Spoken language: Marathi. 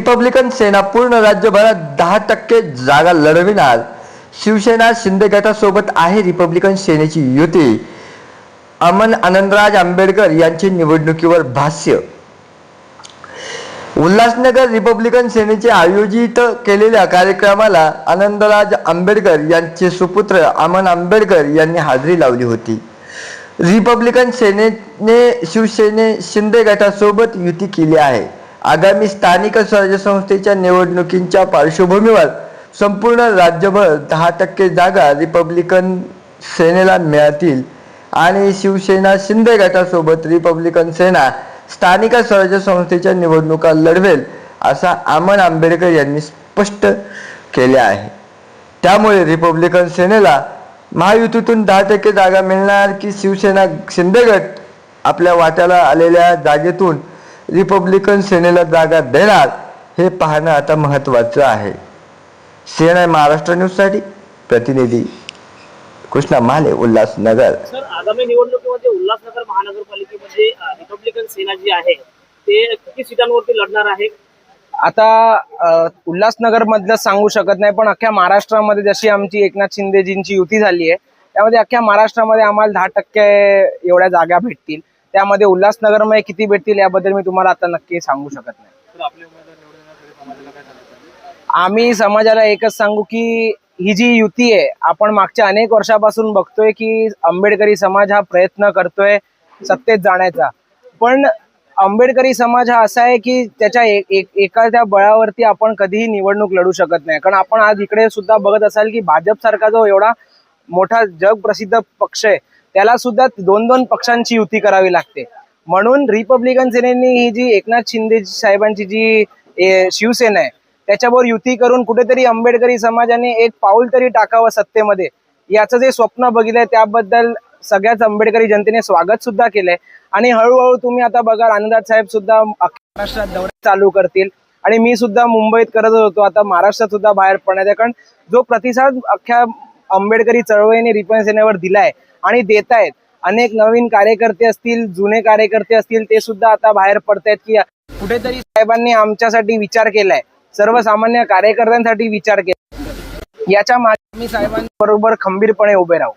रिपब्लिकन सेना पूर्ण राज्यभरात दहा टक्के जागा लढविणार. शिवसेना शिंदे गटासोबत आहे रिपब्लिकन सेनेची युती. अमन आनंदराज आंबेडकर यांचे निवडणुकीवर भाष्य. उल्हासनगर रिपब्लिकन सेनेचे आयोजित केलेल्या कार्यक्रमाला आनंदराज आंबेडकर यांचे सुपुत्र अमन आंबेडकर यांनी हाजरी लावली होती. रिपब्लिकन सेनेने शिवसेने शिंदे गटासोबत युती केली आहे. आगामी स्थानिक स्वराज्य संस्थेच्या निवडणुकींच्या पार्श्वभूमीवर संपूर्ण राज्यभर दहा टक्के जागा रिपब्लिकन सेनेला मिळतील. आणि शिवसेना शिंदे गटासोबत रिपब्लिकन सेना स्थानिक स्वराज्य संस्थेच्या निवडणुका लढवेल असा आमन आंबेडकर यांनी स्पष्ट केले आहे. त्यामुळे रिपब्लिकन सेनेला महायुतीतून दहा टक्के जागा मिळणार की शिवसेना शिंदे गट आपल्या वाट्याला आलेल्या जागेतून रिपब्लिकन सेनेला जागा देणार हे पाहणं आता महत्त्वाचं आहे. सीएनआय महाराष्ट्र न्यूजसाठी प्रतिनिधी कृष्णा माले उल्हासनगर. सर आगामी निवडणुकीमध्ये उल्हासनगर महानगरपालिकेमध्ये रिपब्लिकन सेना जी आहे ते किती सीटांवरती लढणार आहे? आता उल्हासनगर मधलं सांगू शकत नाही पण अख्ख्या महाराष्ट्रामध्ये जशी आमची एकनाथ शिंदेजींची युती झाली आहे त्यामध्ये अख्ख्या महाराष्ट्रामध्ये आम्हाला दहा टक्के एवढ्या जागा भेटतील. त्यामध्ये उल्हासनगरमध्ये किती भेटतील याबद्दल मी तुम्हाला आता नक्की सांगू शकत नाही. आम्ही समाजाला एकच सांगू की ही जी युती आहे आपण मागच्या अनेक वर्षापासून बघतोय की आंबेडकरी समाज हा प्रयत्न करतोय सत्तेत जाण्याचा. पण आंबेडकरी समाज हा असा आहे की त्याच्या एखाद्या बळावरती आपण कधीही निवडणूक लढू शकत नाही. कारण आपण आज इकडे सुद्धा बघत असाल की भाजप सारखा जो एवढा मोठा जग प्रसिद्ध पक्ष आहे. त्याला सुद्धा दोन दोन पक्षांची युती करावी लागते. म्हणून रिपब्लिकन सेनेनी ही जी एकनाथ शिंदे साहेबांची जी ए, शिवसेना आहे त्याच्यावर युती करून कुठेतरी आंबेडकरी समाजाने एक पाऊल तरी टाकावं सत्तेमध्ये. याचं जे स्वप्न बघितलंय त्याबद्दल सगळ्याच आंबेडकरी जनतेने स्वागत सुद्धा केलंय. आणि हळूहळू तुम्ही आता बघा आनंदात साहेब सुद्धा महाराष्ट्रात दौरे चालू करतील. आणि मी सुद्धा मुंबईत करत होतो आता महाराष्ट्रात सुद्धा बाहेर पडण्याचा कारण जो प्रतिसाद अख्ख्या आंबेडकरी चळवळीने रिपन सेनेवर दिलाय आणि देत आहेत अनेक नवीन कार्यकर्ते असतील जुने कार्यकर्ते असतील ते सुद्धा आता बाहेर पडतायत की कुठेतरी साहेबांनी आमच्यासाठी विचार केलाय. सर्वसामान्य कार्यकर्त्यांसाठी विचार केला याच्या मागे मी साहेबांबरोबर खंबीरपणे उभे राहू.